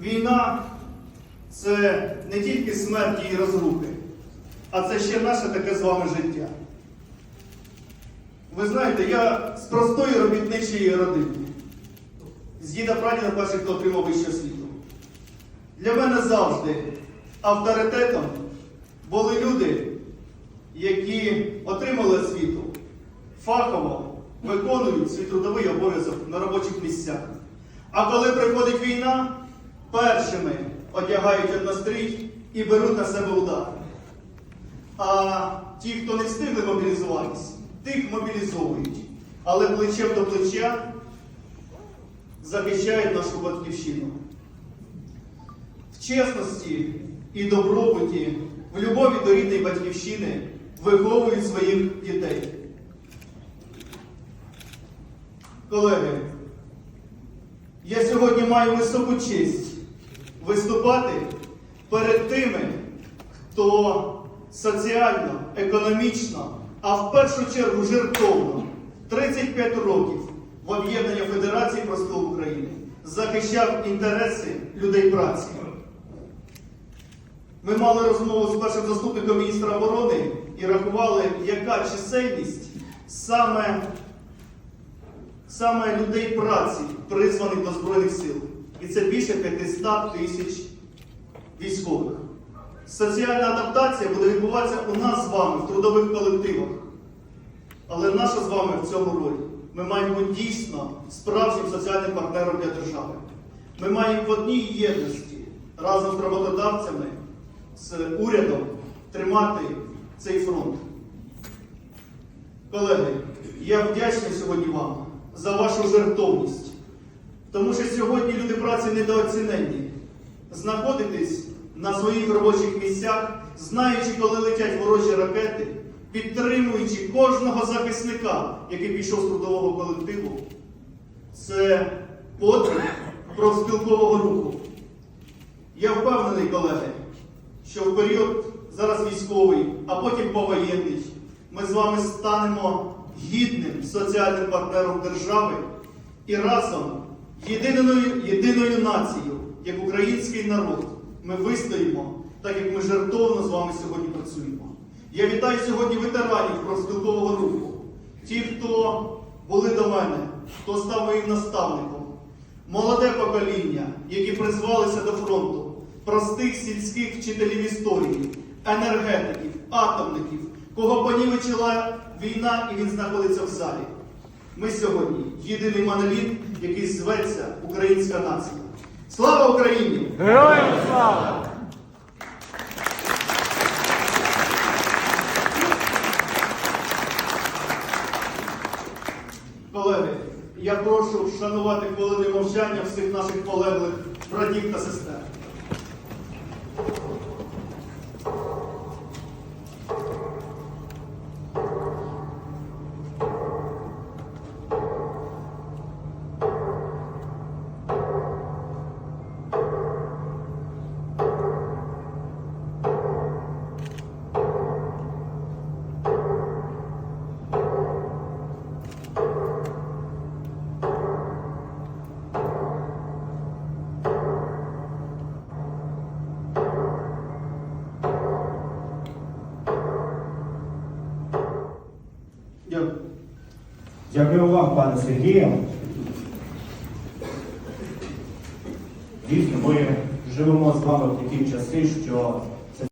Війна це не тільки смерть і розрухи, а це ще наше таке з вами життя. Ви знаєте, я з простої робітничої родини. З діда прадіда перший, хто отримав вищу освіту. Для мене завжди авторитетом були люди, які отримали освіту, фахово виконують свій трудовий обов'язок на робочих місцях. А коли приходить війна, першими одягають однострій і беруть на себе удар. А ті, хто не встигли мобілізуватись, тих мобілізовують. Але плечем до плеча захищають нашу батьківщину. В чесності і добробуті, в любові до рідної батьківщини виховують своїх дітей. Колеги, я сьогодні маю високу честь виступати перед тими, хто соціально, економічно, а в першу чергу жертовно 35 років в об'єднанні Федерації Профспілок України захищав інтереси людей праці. Ми мали розмову з першим заступником міністра оборони і рахували, яка чисельність саме, саме людей праці, призваних до Збройних сил. І це більше 500 тисяч військових. Соціальна адаптація буде відбуватися у нас з вами в трудових колективах. Але наша з вами в цьому ролі. Ми маємо дійсно справжнім соціальним партнером для держави. Ми маємо в одній єдності разом з роботодавцями, з урядом тримати цей фронт. Колеги, я вдячний сьогодні вам за вашу жертовність, тому що сьогодні люди праці недооцінені. Знаходитесь на своїх робочих місцях, знаючи, коли летять ворожі ракети, підтримуючи кожного захисника, який пішов з трудового колективу, це подвиг профспілкового руху. Я впевнений, колеги, що в період зараз військовий, а потім повоєнний, ми з вами станемо гідним соціальним партнером держави і разом, єдиною, єдиною нацією, як український народ, ми вистоїмо, так як ми жертовно з вами сьогодні працюємо. Я вітаю сьогодні ветеранів профспілкового руху, ті, хто були до мене, хто став моїм наставником, молоде покоління, які призвалися до фронту, простих сільських вчителів історії, енергетиків, атомників, кого понівечила війна і він знаходиться в залі. Ми сьогодні єдиний моноліт, який зветься Українська нація. Слава Україні! Героям слава! Колеги, я прошу вшанувати хвилини мовчання всіх наших полеглих братів та сестер. Дякую вам, пане Сергію. Дійсно, ми живемо з вами в такі часи, що